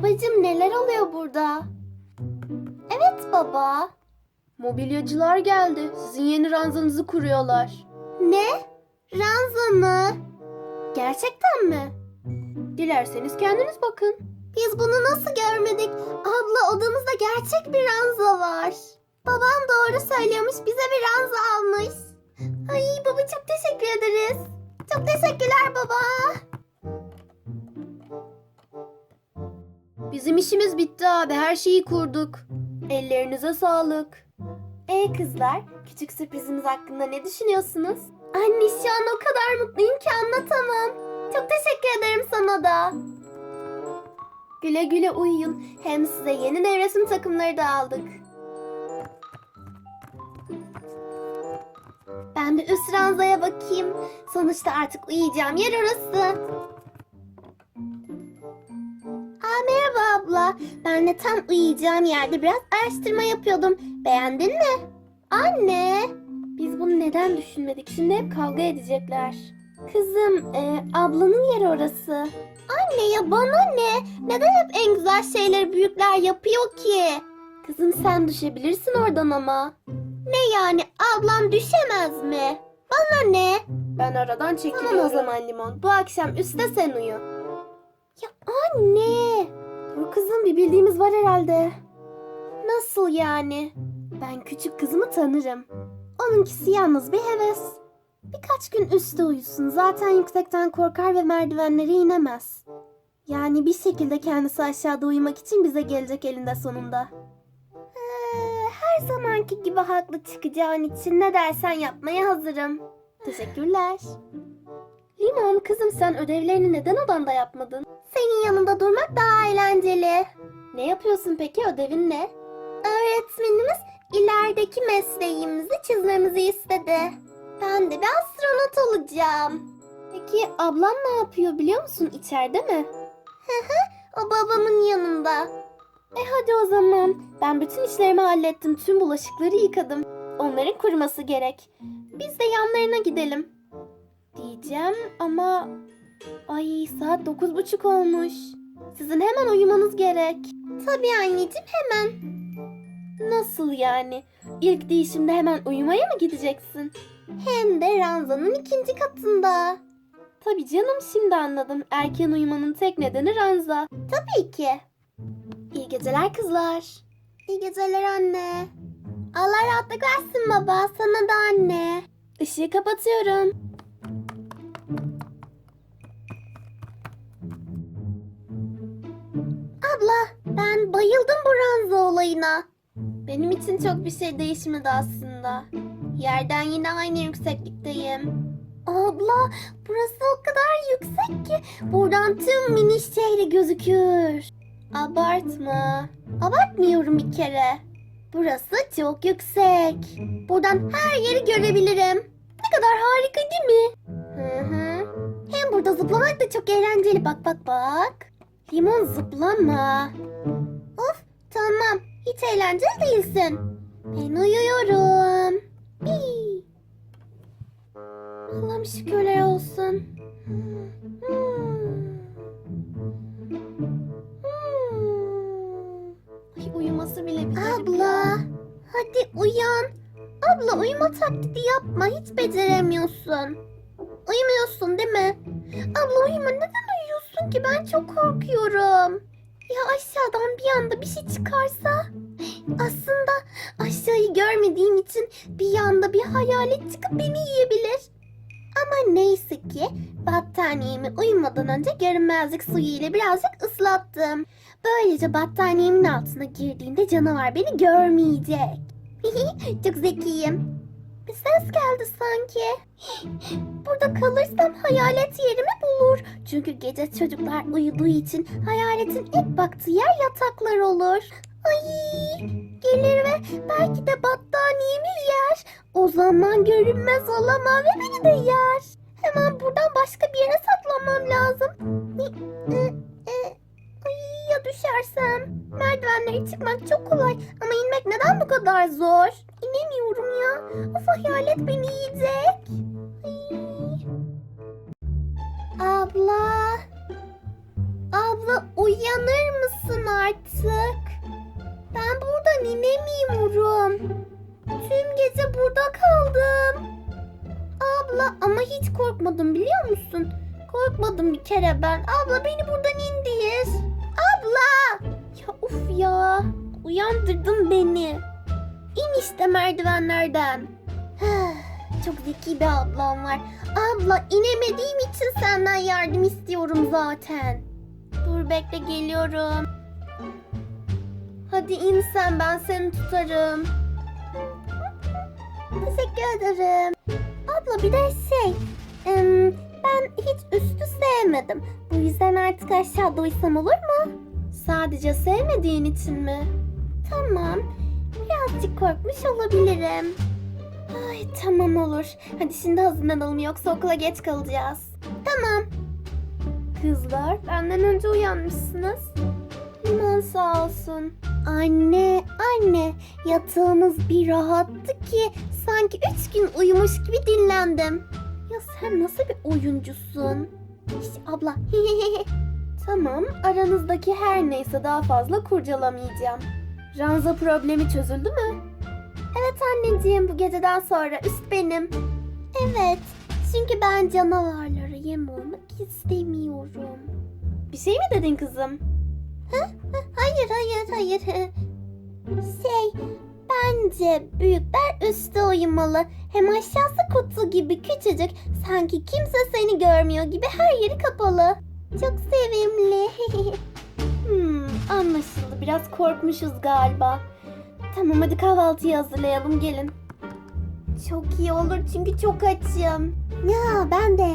Babacım neler oluyor burada? Evet baba. Mobilyacılar geldi. Sizin yeni ranzanızı kuruyorlar. Ne? Ranza mı? Gerçekten mi? Dilerseniz kendiniz bakın. Biz bunu nasıl görmedik? Abla odamızda gerçek bir ranza var. Babam doğru söylüyormuş bize bir ranza almış. Ay baba çok teşekkür ederiz. Çok teşekkürler baba. Bizim işimiz bitti abi. Her şeyi kurduk. Ellerinize sağlık. Ee kızlar, küçük sürprizimiz hakkında ne düşünüyorsunuz? Anne şu an o kadar mutluyum ki anlatamam. Çok teşekkür ederim sana da. Güle güle uyuyun. Hem size yeni nevresim takımları da aldık. Ben bir üst ranzaya bakayım. Sonuçta artık uyuyacağım yer orası. Ben de tam uyuyacağım yerde biraz araştırma yapıyordum. Beğendin mi? Anne. Biz bunu neden düşünmedik? Şimdi hep kavga edecekler. Kızım, e, ablanın yeri orası. Anne ya bana ne? Neden hep en güzel şeyleri büyükler yapıyor ki? Kızım sen düşebilirsin oradan ama. Ne yani? Ablam düşemez mi? Bana ne? Ben aradan çekiliyorum. Tamam o zaman Limon. Bu akşam üstte sen uyu. Ya anne. Bu kızın bir bildiğimiz var herhalde. Nasıl yani? Ben küçük kızımı tanırım. Onunkisi yalnız bir heves. Birkaç gün üstte uyusun. Zaten yüksekten korkar ve merdivenlere inemez. Yani bir şekilde kendisi aşağıda uyumak için bize gelecek elinde sonunda. Ee, her zamanki gibi haklı çıkacağın için ne dersen yapmaya hazırım. Teşekkürler. Limon kızım sen ödevlerini neden odanda yapmadın? Senin yanında durmak daha eğlenceli. Ne yapıyorsun peki ödevin ne? Öğretmenimiz ilerideki mesleğimizi çizmemizi istedi. Ben de bir astronot olacağım. Peki ablam ne yapıyor biliyor musun içeride mi? Hı hı o babamın yanında. E hadi o zaman. Ben bütün işlerimi hallettim. Tüm bulaşıkları yıkadım. Onların kuruması gerek. Biz de yanlarına gidelim. Diyeceğim ama... Ay saat dokuz buçuk olmuş. Sizin hemen uyumanız gerek. Tabii anneciğim hemen. Nasıl yani? İlk değişimde hemen uyumaya mı gideceksin? Hem de ranzanın ikinci katında. Tabii canım şimdi anladım. Erken uyumanın tek nedeni ranza. Tabii ki. İyi geceler kızlar. İyi geceler anne. Allah rahatlık versin baba. Sana da anne. Işığı kapatıyorum. Abla ben bayıldım bu ranza olayına. Benim için çok bir şey değişmedi aslında. Yerden yine aynı yükseklikteyim. Abla burası o kadar yüksek ki buradan tüm mini şehri gözükür. Abartma. Abartmıyorum bir kere. Burası çok yüksek. Buradan her yeri görebilirim. Ne kadar harika değil mi? Hı hı. Hem burada zıplamak da çok eğlenceli. Bak bak bak. Limon zıplama. Of tamam. Hiç eğlenceli değilsin. Ben uyuyorum. Hii. Allah'ım şükürler olsun. Hmm. Hmm. Ay uyuması bile bir Abla hadi uyan. Abla uyuma taklidi yapma hiç beceremiyorsun. Uyumuyorsun değil mi? Abla uyuma neden uyuyorsun ki ben çok korkuyorum. Ya aşağıdan bir anda bir şey çıkarsa? Aslında aşağıyı görmediğim için bir anda bir hayalet çıkıp beni yiyebilir. Ama neyse ki battaniyemi uyumadan önce görünmezlik suyu ile birazcık ıslattım. Böylece battaniyemin altına girdiğinde canavar beni görmeyecek. Çok zekiyim. Bir ses geldi sanki. Burada kalırsam hayalet yerimi. Çünkü gece çocuklar uyuduğu için hayaletin ilk baktığı yer yataklar olur. Ay gelir ve belki de battaniyemi yer. O zaman görünmez olamam ve beni de yer. Hemen buradan başka bir yere saklanmam lazım. E- e- Ay ya düşersem? Merdivenleri çıkmak çok ama hiç korkmadım biliyor musun? Korkmadım bir kere ben. Abla beni buradan indir. Abla! Ya uf ya. Uyandırdın beni. İn işte merdivenlerden. Çok zeki bir ablam var. Abla inemediğim için senden yardım istiyorum zaten. Dur bekle geliyorum. Hadi in sen ben seni tutarım. Teşekkür ederim. Abla bir de şey. ben hiç üstü sevmedim. Bu yüzden artık aşağıda uysam olur mu? Sadece sevmediğin için mi? Tamam. Birazcık korkmuş olabilirim. Ay tamam olur. Hadi şimdi hazırlanalım yoksa okula geç kalacağız. Tamam. Kızlar benden önce uyanmışsınız. Limon sağ olsun. Anne, anne yatağımız bir rahattı ki sanki üç gün uyumuş gibi dinlendim. Ya sen nasıl bir oyuncusun? İşte abla. tamam aranızdaki her neyse daha fazla kurcalamayacağım. Ranza problemi çözüldü mü? Evet anneciğim bu geceden sonra üst benim. Evet çünkü ben canavarlara yem olmak istemiyorum. Bir şey mi dedin kızım? Hayır hayır hayır. Şey bence büyükler üstte uyumalı. Hem aşağısı kutu gibi küçücük. Sanki kimse seni görmüyor gibi her yeri kapalı. Çok sevimli. hmm, anlaşıldı. Biraz korkmuşuz galiba. Tamam hadi kahvaltıyı hazırlayalım gelin. Çok iyi olur çünkü çok açım. Ya ben de.